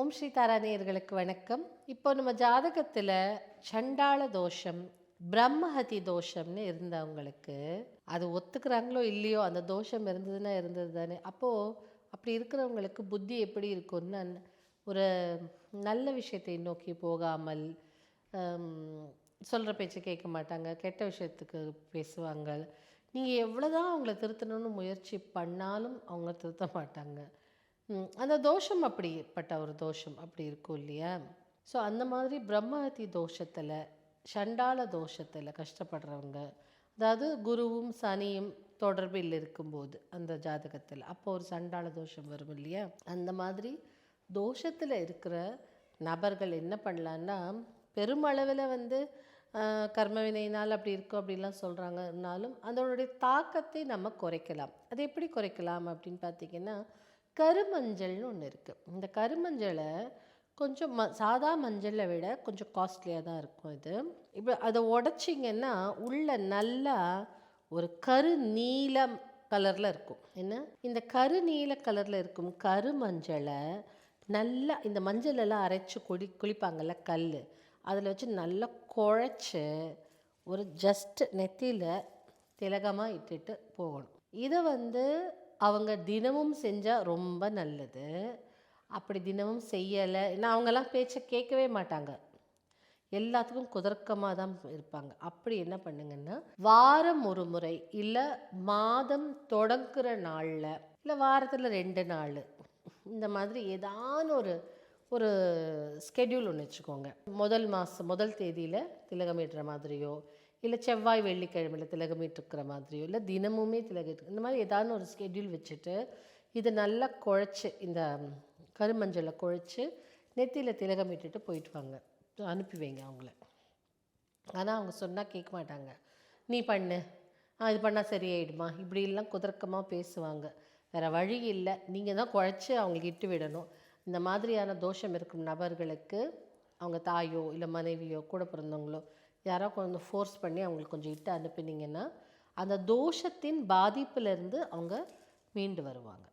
ஓம் ஸ்ரீ தாராணியர்களுக்கு வணக்கம். இப்போ நம்ம ஜாதகத்தில் சண்டாள தோஷம் பிரம்மஹதி தோஷம்னு இருந்தவங்களுக்கு அது ஒத்துக்கிறாங்களோ இல்லையோ அந்த தோஷம் இருந்ததுன்னா இருந்தது தானே அப்போது அப்படி இருக்கிறவங்களுக்கு புத்தி எப்படி இருக்கும்னு ஒரு நல்ல விஷயத்தை நோக்கி போகாமல் சொல்கிற பேச்சை கேட்க மாட்டாங்க. கெட்ட விஷயத்துக்கு பேசுவாங்க. நீங்கள் எவ்வளோதான் அவங்கள திருத்தணும்னு முயற்சி பண்ணாலும் அவங்க திருத்த மாட்டாங்க. அந்த தோஷம் அப்படிப்பட்ட ஒரு தோஷம் அப்படி இருக்கும் இல்லையா? ஸோ அந்த மாதிரி பிரம்மஹத்தி தோஷத்தில் சண்டாள தோஷத்தில் கஷ்டப்படுறவங்க அதாவது குருவும் சனியும் தொடர்பில் இருக்கும்போது அந்த ஜாதகத்தில் அப்போ ஒரு சண்டாள தோஷம் வரும் இல்லையா? அந்த மாதிரி தோஷத்தில் இருக்கிற நபர்கள் என்ன பண்ணலான்னா பெருமளவில் வந்து கர்மவினையினால் அப்படி இருக்கும் அப்படிலாம் சொல்கிறாங்கனாலும் அதனுடைய தாக்கத்தை நம்ம குறைக்கலாம். அது எப்படி குறைக்கலாம் அப்படின்னு பார்த்தீங்கன்னா கருமஞ்சள்னு ஒன்று இருக்குது இந்த கருமஞ்சளை கொஞ்சம் ம சாதா மஞ்சளை விட கொஞ்சம் காஸ்ட்லியாக தான் இருக்கும் இது. இப்போ அதை உடச்சிங்கன்னா உள்ள நல்லா ஒரு கரு நீலம் கலரில் இருக்கும். என்ன? இந்த கரு நீல கலரில் இருக்கும் கருமஞ்சளை நல்லா இந்த மஞ்சள் எல்லாம் அரைச்சி குடி குளிப்பாங்கல்ல கல் அதில் வச்சு நல்லா குழைச்சி ஒரு ஜஸ்ட் நெத்தியில் திலகமாக இட்டுட்டு போகணும். இதை வந்து அவங்க தினமும் செஞ்சால் ரொம்ப நல்லது. அப்படி தினமும் செய்யலை. ஏன்னா அவங்கெல்லாம் பேச்சை கேட்கவே மாட்டாங்க. எல்லாத்துக்கும் குதர்க்கமாக தான் இருப்பாங்க. அப்படி என்ன பண்ணுங்கன்னா வாரம் ஒரு முறை இல்லை மாதம் தொடங்குற நாளில் இல்லை வாரத்தில் ரெண்டு நாள் இந்த மாதிரி ஏதான ஒரு ஒரு ஸ்கெடியூல் ஒன்று வச்சுக்கோங்க. முதல் மாதம் முதல் தேதியில் திலகமிடுற மாதிரியோ இல்லை செவ்வாய் வெள்ளிக்கிழமையில் திலகமிட்டுருக்கிற மாதிரியோ இல்லை தினமுமே திலகிட்டு இந்த மாதிரி ஏதாவது ஒரு ஸ்கெட்யூல் வச்சுட்டு இதை நல்லா குழைச்சி இந்த கருமஞ்சளை குழைச்சி நெத்தியில் திலகமிட்டுட்டு போயிட்டு வாங்க. அனுப்பி வைங்க அவங்கள. ஆனால் அவங்க சொன்னால் கேட்க மாட்டாங்க. நீ பண்ணு. ஆ இது பண்ணால் சரியாயிடுமா? இப்படிலாம் குதர்க்கமாக பேசுவாங்க. வேறு வழி இல்லை. நீங்கள் தான் குழைச்சி அவங்களுக்கு இட்டு விடணும். இந்த மாதிரியான தோஷம் இருக்கும் நபர்களுக்கு அவங்க தாயோ இல்லை மனைவியோ கூட பிறந்தவங்களோ யாரோ கொஞ்சம் ஃபோர்ஸ் பண்ணி அவங்களுக்கு கொஞ்சம் இட்டு அனுப்பினீங்கன்னா அந்த தோஷத்தின் பாதிப்பிலிருந்து அவங்க மீண்டு வருவாங்க.